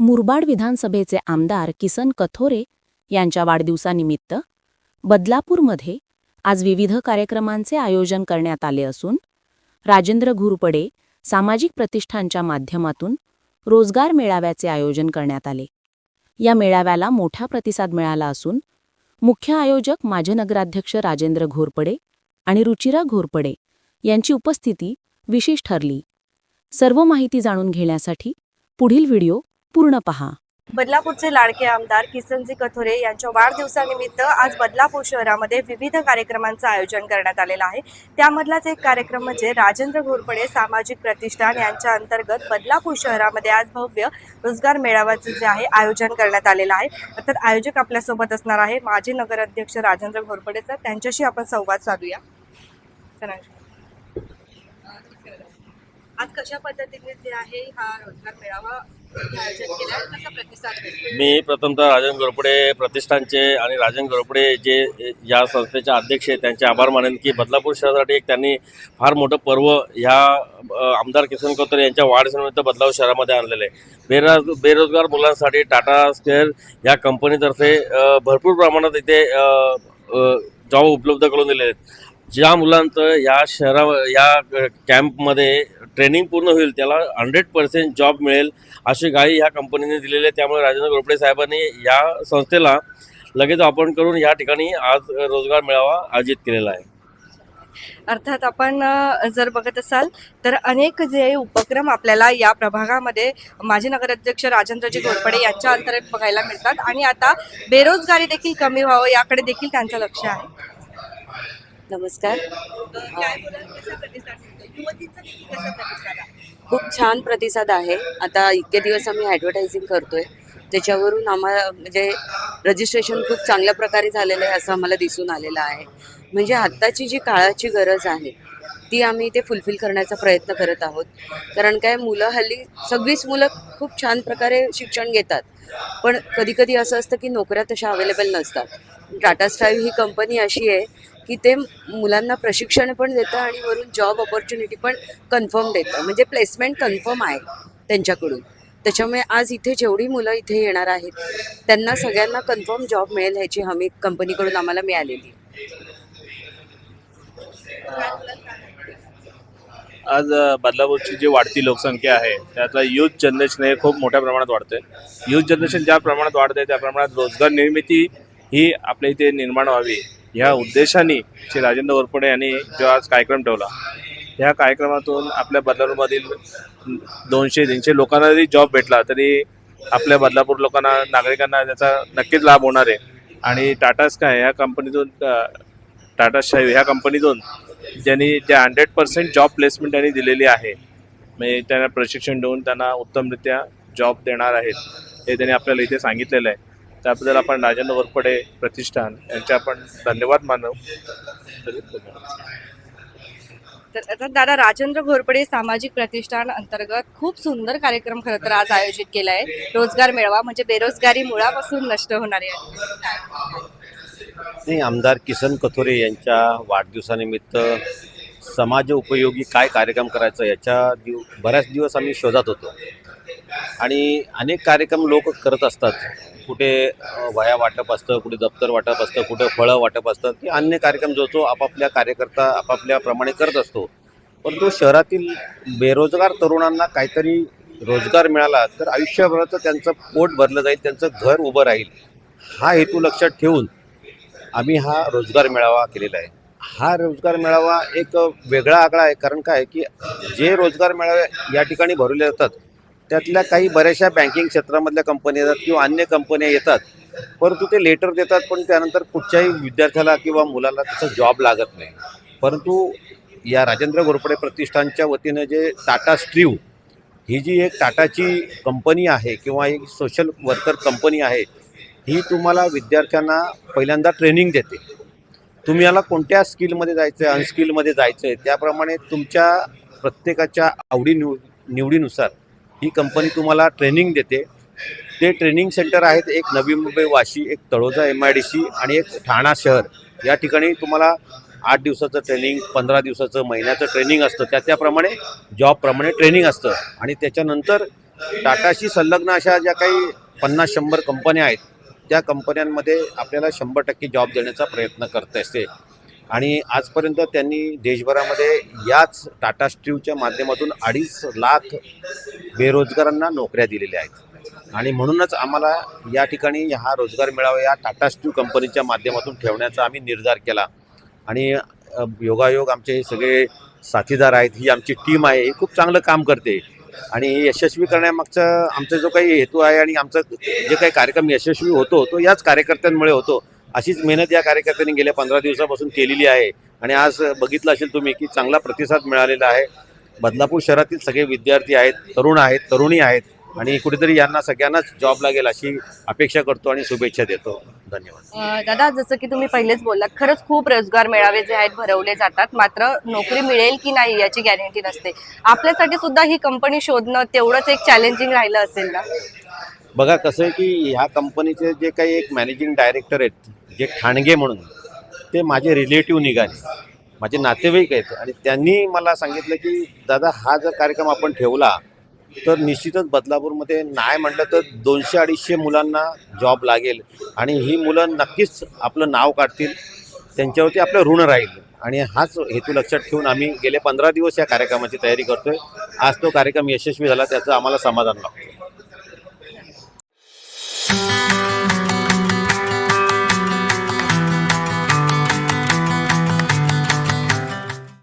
मुरबाड विधानसभेचे आमदार किसन कथोरे यांच्या वाढदिवसानिमित्त बदलापूरमध्ये आज विविध कार्यक्रमांचे आयोजन करण्यात आले असून राजेंद्र घुरपडे सामाजिक प्रतिष्ठानच्या माध्यमातून रोजगार मेळाव्याचे आयोजन करण्यात आले. या मेळाव्याला मोठा प्रतिसाद मिळाला असून मुख्य आयोजक माजी नगराध्यक्ष राजेंद्र घोरपडे आणि रुचिरा घोरपडे यांची उपस्थिती विशेष ठरली. सर्व माहिती जाणून घेण्यासाठी पुढील व्हिडिओ पूर्ण पहा. बदलापूरचे लाडके आमदार किसनजी कथोरे यांच्या वाढदिवसानिमित्त आज बदलापूर शहरामध्ये विविध कार्यक्रमांचं आयोजन करण्यात आलेलं आहे. त्यामधलाच एक कार्यक्रम म्हणजे राजेंद्र घोरपडे सामाजिक प्रतिष्ठान यांच्या अंतर्गत बदलापूर शहरामध्ये आज भव्य रोजगार मेळाव्याचं जे आहे आयोजन करण्यात आलेलं आहे. तर आयोजक आपल्यासोबत असणार आहे. माजी नगराध्यक्ष राजेंद्र घोरपडे सर त्यांच्याशी आपण संवाद साधूया. आज कशा पद्धतीने जे आहे हा रोजगार मेळावा मी प्रथमतः राजन गोरपडे प्रतिष्ठानचे आणि राजन गोरपडे जे या संस्थेचे अध्यक्ष आहेत त्यांचे आभार मानेन की बदलापूर शहरासाठी एक त्यांनी फार मोठं पर्व ह्या आमदार किसन कोतरे यांच्या वाढदिवसानिमित्त बदलापूर शहरामध्ये आणलेलं आहे. बेरोज बेरोजगार मुलांसाठी टाटा स्केअर या कंपनीतर्फे भरपूर प्रमाणात इथे जॉब उपलब्ध करून दिले आहेत. ज्या मुलांचं या शहरा या कॅम्पमध्ये ट्रेनिंग पूर्ण होईल त्याला हंड्रेड पर्सेंट जॉब मिळेल अशी गाई ह्या कंपनीने दिलेली आहे. त्यामुळे राजेंद्र गोरपडे साहेबांनी या संस्थेला लगेच आपण करून या ठिकाणी आज रोजगार मिळावा आयोजित केलेला आहे. अर्थात आपण जर बघत असाल तर अनेक जे उपक्रम आपल्याला या प्रभागामध्ये माजी नगराध्यक्ष राजेंद्रजी घोरपडे यांच्या अंतर्गत बघायला मिळतात आणि आता बेरोजगारी देखील कमी व्हावं याकडे देखील त्यांचं लक्ष आहे. नमस्कार? खूप छान प्रतिसाद आहे. आता इतके दिवस आम्ही ॲडव्हर्टायझिंग करतोय. त्याच्यावरून आम्हाला म्हणजे रजिस्ट्रेशन खूप चांगल्या प्रकारे झालेलं आहे असं आम्हाला दिसून आलेलं आहे. म्हणजे आत्ताची जी काळाची गरज आहे ती आम्ही ते फुलफिल करण्याचा प्रयत्न करत आहोत. कारण काय मुलं हल्ली सगळीच मुलं खूप छान प्रकारे शिक्षण घेतात. पण कधी कधी असं असतं की नोकऱ्या तशा अवेलेबल नसतात. टाटा स्ट्राईव्ह ही कंपनी अशी आहे की ते मुलांना प्रशिक्षण पण देतं आणि वरून जॉब ऑपॉर्च्युनिटी पण कन्फर्म देतं. म्हणजे प्लेसमेंट कन्फर्म आहे त्यांच्याकडून. त्याच्यामुळे आज इथे जेवढी मुलं इथे येणार आहेत त्यांना सगळ्यांना कन्फर्म जॉब मिळेल ह्याची हमी कंपनीकडून आम्हाला मिळालेली आहे. आज बदलापूरची जी वाढती लोकसंख्या आहे त्यातला युथ जनरेशन हे खूप मोठ्या प्रमाणात वाढते युथ जनरेशन ज्या प्रमाणात वाढते त्या प्रमाणात रोजगार निर्मिती ही आपल्या इथे निर्माण व्हावी ह्या उद्देशाने श्री राजेंद्र वरपुडे यांनी जो आज कार्यक्रम ठेवला. ह्या कार्यक्रमातून आपल्या बदलापूरमधील दोनशे तीनशे लोकांना जरी जॉब भेटला तरी आपल्या बदलापूर लोकांना नागरिकांना त्याचा नक्कीच लाभ होणार आहे. आणि टाटा स्काय ह्या कंपनीतून टाटा स्काय ह्या कंपनीतून ज्यांनी ज्या हंड्रेड पर्सेंट जॉब प्लेसमेंट त्यांनी दिलेली आहे. म्हणजे त्यांना प्रशिक्षण देऊन त्यांना उत्तमरित्या जॉब देणार आहेत हे त्यांनी आपल्याला इथे सांगितलेलं आहे. त्याबद्दल आपण राजेंद्र वरपडे प्रतिष्ठान यांचे आपण धन्यवाद मानव तर दादा राजेंद्र घोरपडे सामाजिक प्रतिष्ठान अंतर्गत खूप सुंदर कार्यक्रम खरं तर आज आयोजित केला आहे रोजगार मेळावा म्हणजे बेरोजगारी मुळापासून नष्ट होणारी आहे नाही आमदार किसन कथोरे यांच्या वाढदिवसानिमित्त समाज उपयोगी काय कार्यक्रम करायचं याच्या दिव बऱ्याच दिवस आम्ही शोधात होतो. आणि अनेक कार्यक्रम लोक करत असतात. कुठे वया वह्या वाटप असतं कुठे दप्तर वाटप असतं कुठे फळं वाटप असतं ते अन्य कार्यक्रम जो तो आपापल्या कार्यकर्ता आपापल्याप्रमाणे करत असतो. परंतु शहरातील बेरोजगार तरुणांना काहीतरी रोजगार मिळाला तर आयुष्यभराचं त्यांचं पोट भरलं जाईल त्यांचं घर उभं राहील. हा हेतू लक्षात ठेवून आम्ही हा रोजगार मेळावा केलेला आहे. हा रोजगार मेळावा एक वेगळा आगळा आहे. कारण काय की जे रोजगार मेळावे या ठिकाणी भरवले जातात त्यातल्या काही बऱ्याचशा बँकिंग क्षेत्रामधल्या कंपन्या येतात किंवा अन्य कंपन्या येतात. परंतु ते लेटर देतात पण त्यानंतर कुठच्याही विद्यार्थ्याला किंवा मुलाला त्याचा जॉब लागत नाही. परंतु या राजेंद्र घोरपडे प्रतिष्ठानच्या वतीनं जे टाटा स्ट्रीव ही जी एक टाटाची कंपनी आहे किंवा एक सोशल वर्कर कंपनी आहे ही तुम्हाला विद्यार्थ्यांना पहिल्यांदा ट्रेनिंग देते. तुम्ही याला कोणत्या स्किलमध्ये जायचं आहे अनस्किलमध्ये जायचं आहे त्याप्रमाणे तुमच्या प्रत्येकाच्या आवडी निव निवडीनुसार ही कंपनी तुम्हाला ट्रेनिंग देते. ते ट्रेनिंग सेंटर आहेत एक नवी मुंबई वाशी एक Taloja M I D C आणि एक ठाणा शहर. या ठिकाणी तुम्हाला आठ दिवसाचं ट्रेनिंग पंधरा दिवसाचं महिन्याचं ट्रेनिंग असतं. त्या त्याप्रमाणे जॉबप्रमाणे ट्रेनिंग असतं. आणि त्याच्यानंतर टाटाशी संलग्न अशा ज्या काही पन्नास शंभर कंपन्या आहेत त्या कंपन्यांमध्ये आपल्याला शंभर टक्के जॉब देण्याचा प्रयत्न करत असते आणि आजपर्यंत त्यांनी देशभरामध्ये याच टाटा स्टीवच्या माध्यमातून अडीच लाख बेरोजगारांना नोकऱ्या दिलेल्या आहेत. आणि म्हणूनच आम्हाला या ठिकाणी हा रोजगार मिळावा या टाटा स्टीव कंपनीच्या माध्यमातून ठेवण्याचा आम्ही निर्धार केला. आणि योगायोग आमचे हे सगळे साथीदार आहेत ही आमची टीम आहे ही खूप चांगलं काम करते. आणि यशस्वी करण्यामागचा आमचा जो काही हेतू आहे आणि आमचा जे काही कार्यक्रम यशस्वी होतो तो याच कार्यकर्त्यांमुळे होतो. अशीच मेहनत या कार्यकर्त्यांनी गेल्या पंधरा दिवसापासून केलेली आहे. आणि आज बघितलं असेल तुम्ही की चांगला प्रतिसाद मिळालेला आहे. बदलापूर शहरातील सगळे विद्यार्थी आहेत तरुण आहेत तरुणी आहेत. आणि कुठेतरी यांना सगळ्यांनाच जॉब लागेल अशी अपेक्षा करतो आणि शुभेच्छा देतो. धन्यवाद. दादा जसं की तुम्ही पहिलेच बोललात खरंच खूप रोजगार मेळावे जे आहेत भरवले जातात मात्र नोकरी मिळेल की नाही याची गॅरंटी नसते. आपल्यासाठी सुद्धा ही कंपनी शोधणं तेवढंच एक चॅलेंजिंग राहिलं असेल ना? बघा कसं आहे की ह्या कंपनीचे जे काही एक मॅनेजिंग डायरेक्टर आहेत जे ठाणगे म्हणून ते माझे रिलेटिव्ह निघाले. माझे नातेवाईक आहेत आणि त्यांनी मला सांगितलं की दादा हा जर कार्यक्रम आपण ठेवला तर निश्चितच बदलापूरमध्ये नाही म्हटलं तर दोनशे अडीचशे मुलांना जॉब लागेल. आणि ही मुलं नक्कीच आपलं नाव काढतील. त्यांच्यावरती आपलं ऋण राहील. आणि हाच हेतू लक्षात ठेवून आम्ही गेले पंधरा दिवस या कार्यक्रमाची तयारी करतोय. आज तो कार्यक्रम यशस्वी झाला त्याचं आम्हाला समाधान लागतं